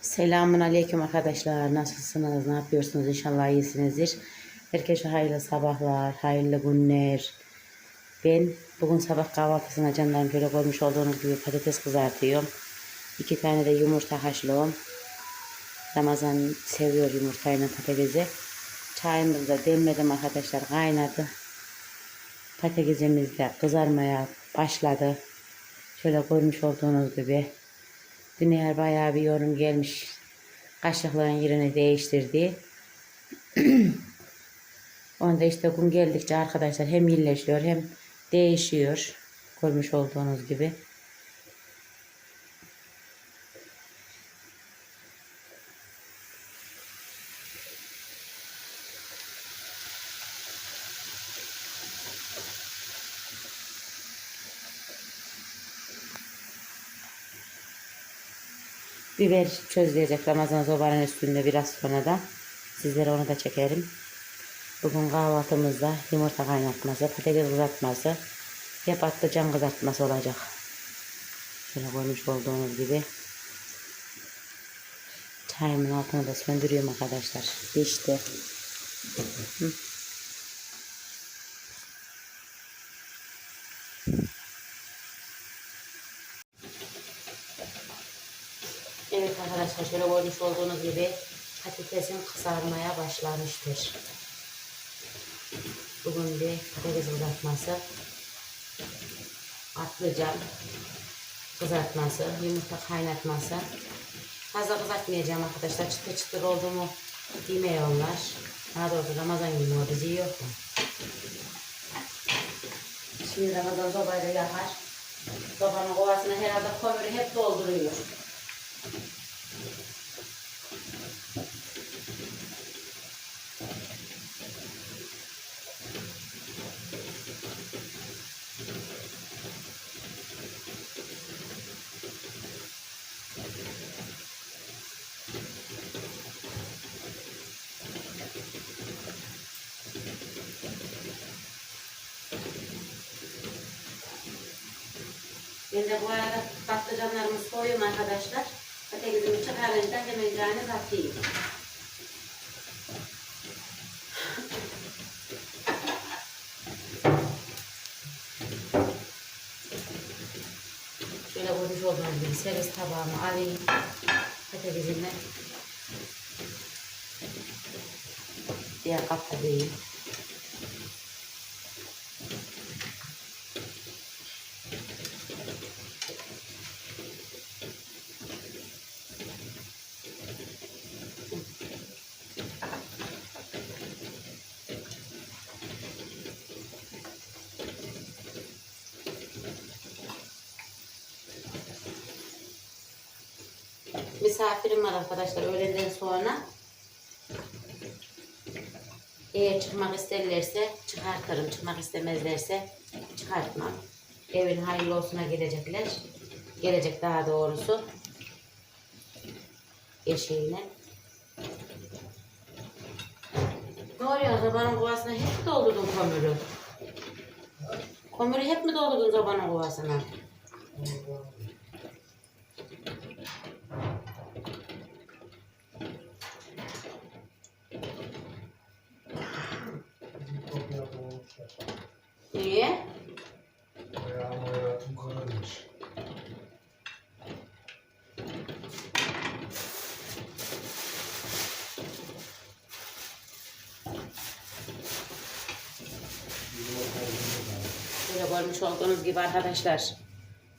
Selamun Aleyküm arkadaşlar. Nasılsınız? Ne yapıyorsunuz? İnşallah iyisinizdir. Herkese hayırlı sabahlar, hayırlı günler. Ben bugün sabah kahvaltısına candan böyle koymuş olduğunuz gibi patates kızartıyorum. İki tane de yumurta haşlıyorum. Ramazan seviyor yumurtayla patatesi. Çayımızı da demledim arkadaşlar. Kaynadı. Patatesimiz de kızarmaya başladı. Şöyle görmüş olduğunuz gibi. Dünya bayağı bir yorum gelmiş. Kaşıkların yerini değiştirdi. Onda işte gün geldikçe arkadaşlar hem iyileşiyor hem değişiyor. Görmüş olduğunuz gibi. Biber çözleyecek Ramazan sobanın üstünde biraz sonra da sizlere onu da çekerim. Bugün kahvaltımızda yumurta kaynatması, patates kızartması, ya patlıcan kızartması olacak. Şöyle koymuş olduğunuz gibi. Çayımın altını da söndürüyorum arkadaşlar. Pişti. Hı. Evet arkadaşlar şöyle görmüş olduğunuz gibi patatesin kızarmaya başlamıştır. Bugün bir patates kızartması, patlıcan kızartması, yumurta kaynatması. Fazla kızartmayacağım arkadaşlar. Çıtır çıtır oldu mu yemiyorlar. Daha doğrusu Ramazan günü o bizi yok mu? Şimdi Ramazan sobayla yakar. Sobanın kovasını herhalde kömürü hep dolduruyor. Ben bu arada patlıcanlarımı soyuyorum arkadaşlar. Patatesimi çıkarınca hemen canı atayım. Şöyle koymuş olduğum gibi servis tabağımı alayım. Patatesimi diğer kapta değil. Misafirim var arkadaşlar öğleden sonra. Eğer çıkmak isterlerse çıkartırım. Çıkmak istemezlerse çıkartmam. Evin hayırlı olsuna gelecekler. Gelecek daha doğrusu. Eşeğine. Ne oluyor? Zabanın kovasına hep doldurdun kömürü? Kömürü hep mi doldurdun zabanın kovasına? Niye? Ayağım hayatım kararmış. Böyle görmüş olduğunuz gibi arkadaşlar.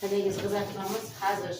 Patates kızartmamız hazır.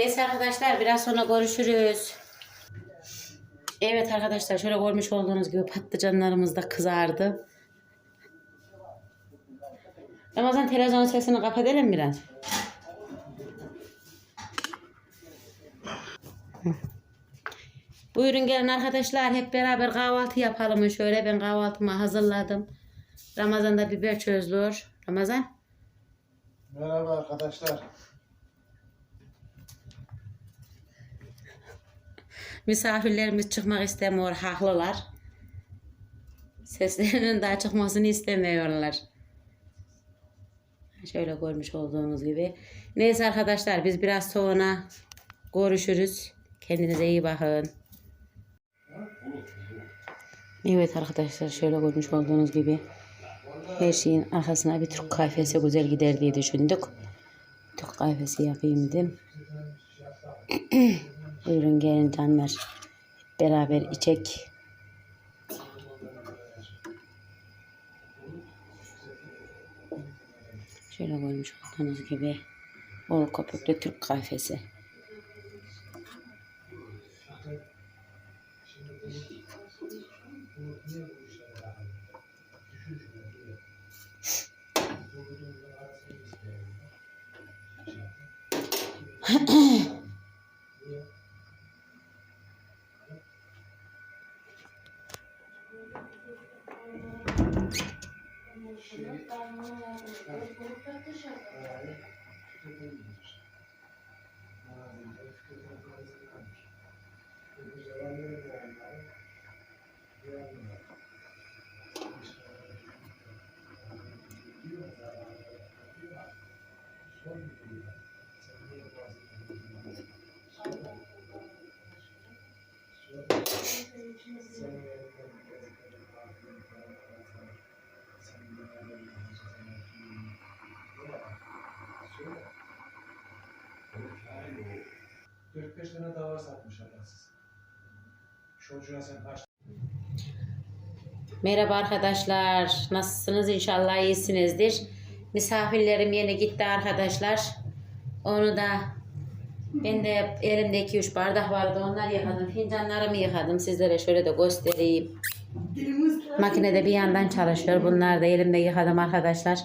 Neyse arkadaşlar biraz sonra görüşürüz. Evet arkadaşlar şöyle görmüş olduğunuz gibi patlıcanlarımız da kızardı. Ramazan televizyon sesini kapatalım biraz. Buyurun gelin arkadaşlar hep beraber kahvaltı yapalım şöyle ben kahvaltımı hazırladım. Ramazan'da biber çözülür. Ramazan Merhaba arkadaşlar. Misafirlerimiz çıkmak istemiyor haklılar. Seslerinin daha çıkmasını istemiyorlar. Şöyle görmüş olduğunuz gibi. Neyse arkadaşlar biz biraz sonra görüşürüz. Kendinize iyi bakın. Evet arkadaşlar şöyle görmüş olduğunuz gibi her şeyin arkasına bir Türk kahvesi güzel gider diye düşündük. Türk kahvesi yapayım dedim. Buyurun gelin canlar. Beraber içek. Şöyle koymuş olduğunuz gibi bol köpüklü Türk kahvesi. Şehit. Thank you. 45 tane satmış Allahsız. Çocuğa sen aç. Merhaba arkadaşlar. Nasılsınız? İnşallah iyisinizdir. Misafirlerim yeni gitti arkadaşlar. Onu da ben de elimdeki üç bardak vardı. Onları yıkadım. Fincanlarımı yıkadım. Sizlere şöyle de göstereyim. Makinede bir yandan çalışıyor. Bunlar da elimde yıkadım arkadaşlar.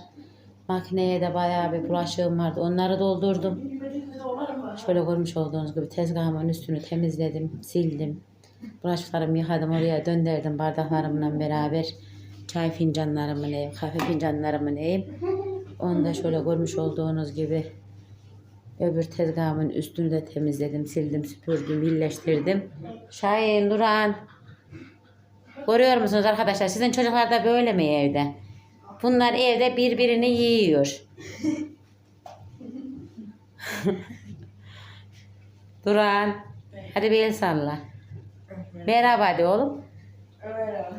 Makineye de bayağı bir bulaşığım vardı. Onları doldurdum. Şöyle görmüş olduğunuz gibi tezgahımın üstünü temizledim, sildim. Bulaşıklarımı yıkadım oraya döndürdüm bardaklarımla beraber. Çay fincanlarımı neyim, kahve fincanlarımı neyim. Onu da şöyle görmüş olduğunuz gibi öbür tezgahımın üstünü de temizledim, sildim, süpürdüm, birleştirdim. Şahin, Duran. Görüyor musunuz arkadaşlar? Sizin çocuklar da böyle mi evde? Bunlar evde birbirini yiyor. Duran. Hadi bir el salla. Merhaba de oğlum. Öyle.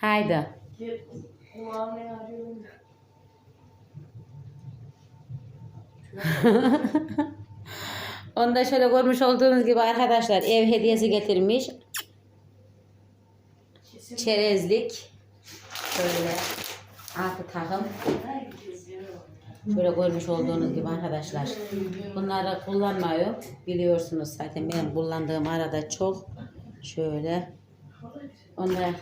Haydi. Git. Kulağımı arıyorum. Onu da şöyle görmüş olduğunuz gibi arkadaşlar ev hediyesi getirmiş. Çerezlik. Şöyle altı takım. Şöyle görmüş olduğunuz gibi arkadaşlar. Bunları kullanmıyor. Biliyorsunuz zaten benim kullandığım arada çok. Şöyle. Onları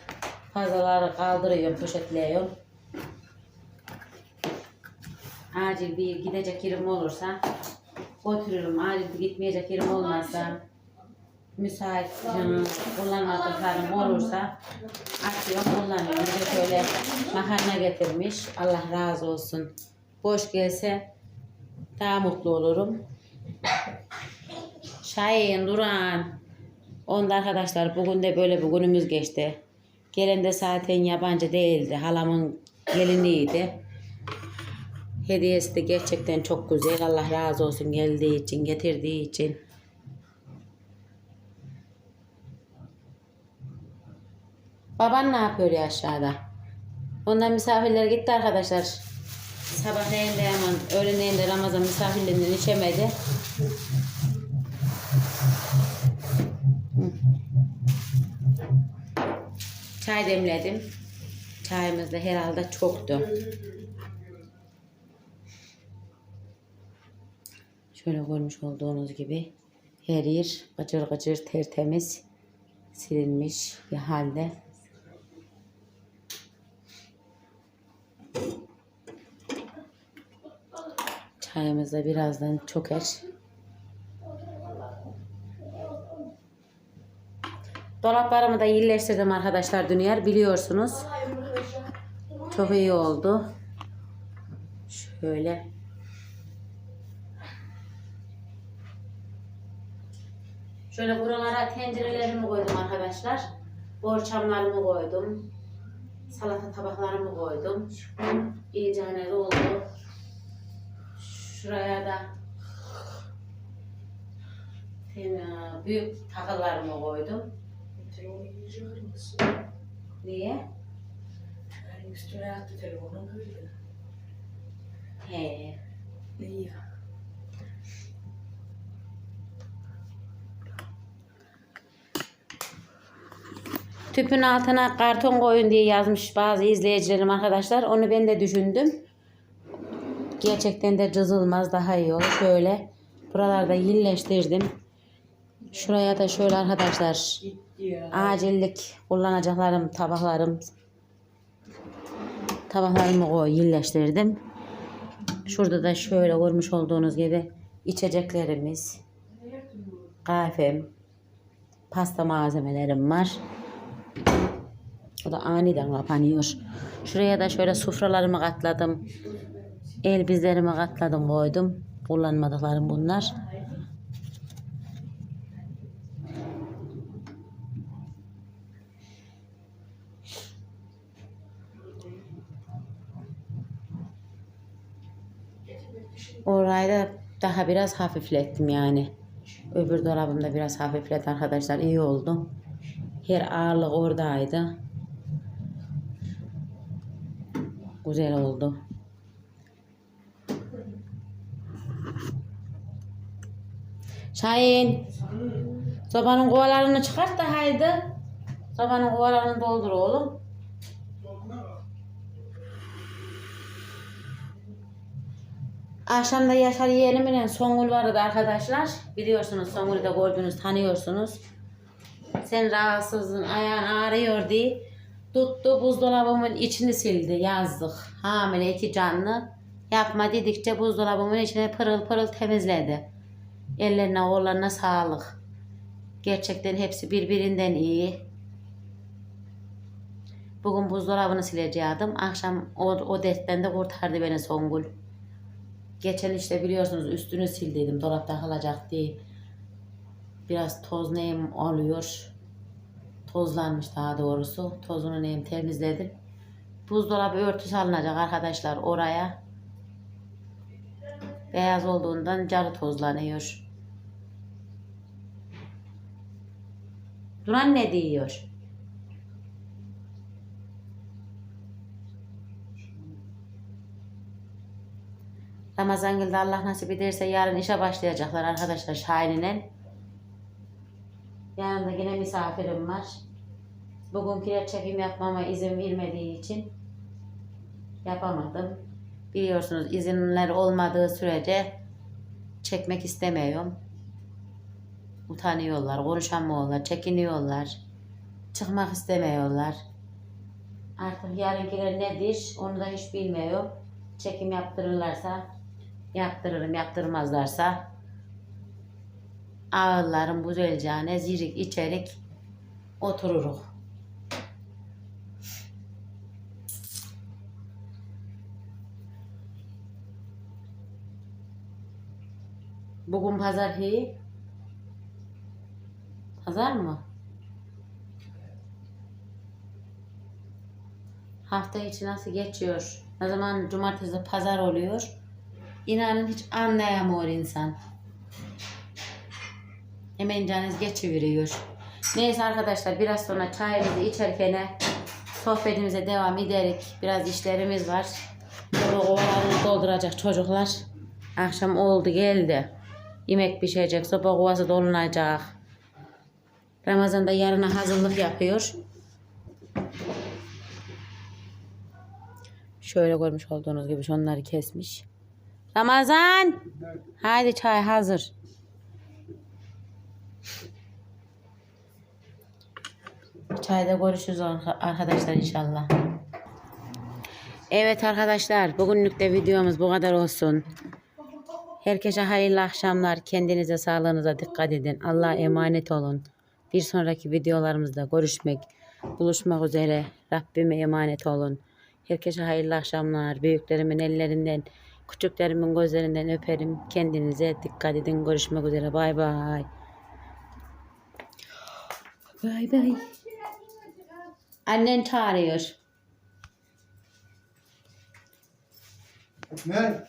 fazlaları kaldırıyorum, poşetliyorum. Acil bir gidecek yerim olursa götürürüm. Acil bir gitmeyecek yerim olmazsa müsait ıı, kullanmadıklarım olursa açıyorum kullanıyorum. Bir şöyle makarna getirmiş. Allah razı olsun. Boş gelse daha mutlu olurum. Şahin, Duran. Onda arkadaşlar bugün de böyle bir günümüz geçti. Gelen de zaten yabancı değildi. Halamın geliniydi. Hediyesi de gerçekten çok güzel. Allah razı olsun geldiği için, getirdiği için. Baban ne yapıyor ya aşağıda? Ondan misafirler gitti arkadaşlar. Sabahleyin de hemen öğlenleyin de Ramazan misafirlerinden içemedi. Çay demledim. Çayımız da herhalde çoktu. Şöyle görmüş olduğunuz gibi her yer gıcır gıcır tertemiz silinmiş bir halde. Çayımız da birazdan çöker. Dolaplarımı da iyileştirdim arkadaşlar dünyer biliyorsunuz. Çok iyi oldu. Şöyle. Şöyle buralara tencerelerimi koydum arkadaşlar. Borçamlarımı koydum. Salata tabaklarımı koydum. İyice hani oldu. Şuraya da büyük takılarımı koydum. Telefonu iyice kırmışsın. Niye? Yani üstüne attı telefonu kırdı. He. İyi. Tüpün altına karton koyun diye yazmış bazı izleyicilerim arkadaşlar. Onu ben de düşündüm. Gerçekten de cızılmaz daha iyi olur. Şöyle buralarda yilleştirdim. Şuraya da şöyle arkadaşlar acillik kullanacaklarım tabaklarım tabaklarımı koy yilleştirdim. Şurada da şöyle görmüş olduğunuz gibi içeceklerimiz, kahvem, pasta malzemelerim var. O da aniden kapanıyor. Şuraya da şöyle sufralarımı katladım. El bizlerimi katladım koydum. Kullanmadıklarım bunlar. Orayı da daha biraz hafiflettim yani. Öbür dolabımda biraz hafiflet arkadaşlar. iyi oldu. Her ağırlık oradaydı. Güzel oldu. Şahin. Sobanın kovalarını çıkart da haydi. Sobanın kovalarını doldur oğlum. Akşamda Yaşar yeğenimle Songül vardı arkadaşlar. Biliyorsunuz Songül'ü de gördünüz, tanıyorsunuz. Sen rahatsızsın, ayağın ağrıyor diye tuttu buzdolabımın içini sildi yazdık. Hamile iki canlı. Yapma dedikçe buzdolabımın içine pırıl pırıl temizledi. Ellerine oğullarına sağlık. Gerçekten hepsi birbirinden iyi. Bugün buzdolabını sileceğim. Akşam o, o dertten de kurtardı beni Songül. Geçen işte biliyorsunuz üstünü sildiydim dolapta kalacak diye. Biraz toz neyim oluyor. Tozlanmış daha doğrusu. Tozunu neyim temizledim. Buzdolabı örtüsü alınacak arkadaşlar oraya. Beyaz olduğundan carı tozlanıyor. Duran ne diyor? Ramazan günde Allah nasip ederse yarın işe başlayacaklar arkadaşlar Şahin'le. Yanında yine misafirim var. Bugünküler çekim yapmama izin vermediği için yapamadım. Biliyorsunuz izinler olmadığı sürece çekmek istemiyorum. Utanıyorlar, konuşamıyorlar, çekiniyorlar. Çıkmak istemiyorlar. Artık yarınkiler nedir onu da hiç bilmiyorum. Çekim yaptırırlarsa yaptırırım, yaptırmazlarsa ağırlarım güzelce zirik içerik otururuz. Bugün pazar hi. Pazar mı? Hafta içi nasıl geçiyor? Ne zaman cumartesi pazar oluyor? İnanın hiç anlayamıyor insan. Hemen canınız geçiveriyor. Neyse arkadaşlar biraz sonra çayımızı içerken sohbetimize devam ederek biraz işlerimiz var. Sonra kovalarını dolduracak çocuklar. Akşam oldu geldi. Yemek pişecek, soba kovası dolunacak. Ramazan'da yarına hazırlık yapıyor. Şöyle görmüş olduğunuz gibi şunları kesmiş. Ramazan! Haydi çay hazır. Çayda görüşürüz arka- arkadaşlar inşallah. Evet arkadaşlar bugünlük de videomuz bu kadar olsun. Herkese hayırlı akşamlar. Kendinize sağlığınıza dikkat edin. Allah'a emanet olun. Bir sonraki videolarımızda görüşmek, buluşmak üzere. Rabbime emanet olun. Herkese hayırlı akşamlar. Büyüklerimin ellerinden, küçüklerimin gözlerinden öperim. Kendinize dikkat edin. Görüşmek üzere. Bay bay. Bay bay. Annen çağırıyor. Ne?